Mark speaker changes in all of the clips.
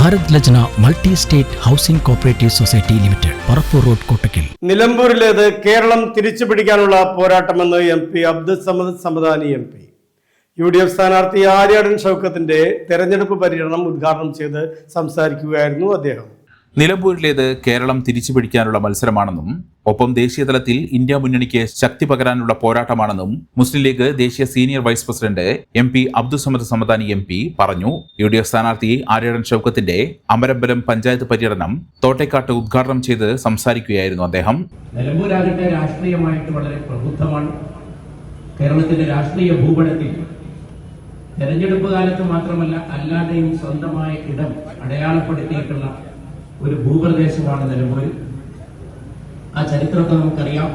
Speaker 1: Bharat Lajna multi state housing cooperative society limited Parappur road Kottakkal.
Speaker 2: നിലമ്പൂരിലേത് Keralam തിരിച്ചു പിടിക്കാനുള്ള പോരാട്ടമെന്ന് M P Abdul Samad Samadani M P. U D F സ്ഥാനാർത്ഥി ആര്യാടൻ ഷൗക്കത്തിന്റെ തെരഞ്ഞെടുപ്പ് പര്യടനം ഉദ്ഘാടനം ചെയ്ത് സംസാരിക്കുകയായിരുന്നു അദ്ദേഹം.
Speaker 3: നിലമ്പൂരിലേത് കേരളം തിരിച്ചുപിടിക്കാനുള്ള മത്സരമാണെന്നും ഒപ്പം ദേശീയതലത്തിൽ ഇന്ത്യ മുന്നണിക്ക് ശക്തി പകരാനുള്ള പോരാട്ടമാണെന്നും മുസ്ലിം ലീഗ് ദേശീയ senior vice president M P Abdussamad Samadani M P പറഞ്ഞു. യു ഡി എഫ് സ്ഥാനാർത്ഥി ആര്യടൻ ഷൌക്കത്തിന്റെ അമരമ്പലം പഞ്ചായത്ത് പര്യടനം തോട്ടേക്കാട്ട് ഉദ്ഘാടനം ചെയ്ത് സംസാരിക്കുകയായിരുന്നു അദ്ദേഹം.
Speaker 4: രാഷ്ട്രീയമായിട്ട് വളരെ പ്രബുദ്ധമാണ്. കേരളത്തിന്റെ രാഷ്ട്രീയ ഭൂപടത്തിൽ തെരഞ്ഞെടുപ്പ് കാലത്ത് മാത്രമല്ല അല്ലാതെയും സ്വന്തമായ ഇടം അടയാളപ്പെടുത്തിയിട്ടുള്ള ഒരു ഭൂപ്രദേശമാണ് നിലമ്പൂരിൽ. ആ ചരിത്രത്തെ നമുക്കറിയാം.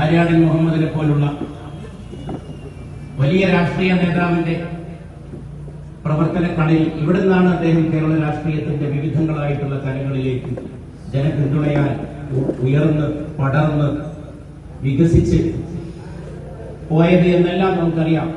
Speaker 4: ആര്യാടൻ മുഹമ്മദിനെ പോലുള്ള വലിയ രാഷ്ട്രീയ നേതാവിന്റെ പ്രവർത്തനക്കടയിൽ ഇവിടെ നിന്നാണ് അദ്ദേഹം കേരള രാഷ്ട്രീയത്തിന്റെ വിവിധങ്ങളായിട്ടുള്ള തലങ്ങളിലേക്ക് ജനപിന്തുണയാൽ ഉയർന്ന് പടർന്ന് വികസിച്ച് പോയത് എന്നെല്ലാം നമുക്കറിയാം.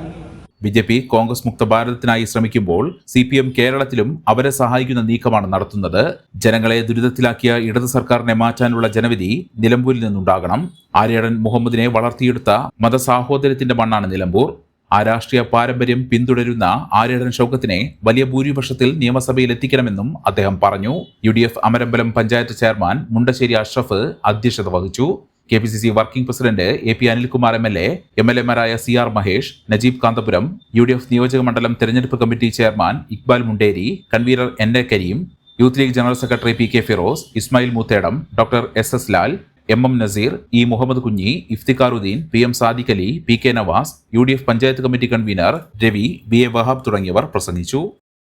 Speaker 3: ബി ജെ പി കോൺഗ്രസ് മുക്ത ഭാരതത്തിനായി ശ്രമിക്കുമ്പോൾ സി പി എം കേരളത്തിലും അവരെ സഹായിക്കുന്ന നീക്കമാണ് നടത്തുന്നത്. ജനങ്ങളെ ദുരിതത്തിലാക്കിയ ഇടത് സർക്കാരിനെ മാറ്റാനുള്ള ജനവിധി നിലമ്പൂരിൽ നിന്നുണ്ടാകണം. ആര്യടൻ മുഹമ്മദിനെ വളർത്തിയെടുത്ത മതസാഹോദര്യത്തിന്റെ മണ്ണാണ് നിലമ്പൂർ. ആ രാഷ്ട്രീയ പാരമ്പര്യം പിന്തുടരുന്ന ആര്യടൻ ഷൗക്കത്തിനെ വലിയ ഭൂരിപക്ഷത്തിൽ നിയമസഭയിൽ എത്തിക്കണമെന്നും അദ്ദേഹം പറഞ്ഞു. U D F Amarambalam panchayat chairman Mundassery Ashraf അധ്യക്ഷത വഹിച്ചു. K P C C working president A P Anilkumar M L A M L എമാരായ C R Mahesh Najeeb Kanthapuram U D F നിയോജക മണ്ഡലം തെരഞ്ഞെടുപ്പ് committee chairman Iqbal Munderi convener N A Kareem youth League general secretary P K Firoz Ismail Moothedam doctor S S Lal M M Naseer E Muhammad Kunhi Iftikharuddin P M Sadiq Ali P K Navas U D F panchayat committee convener Ravi B A Wahab തുടങ്ങിയവർ പ്രസംഗിച്ചു.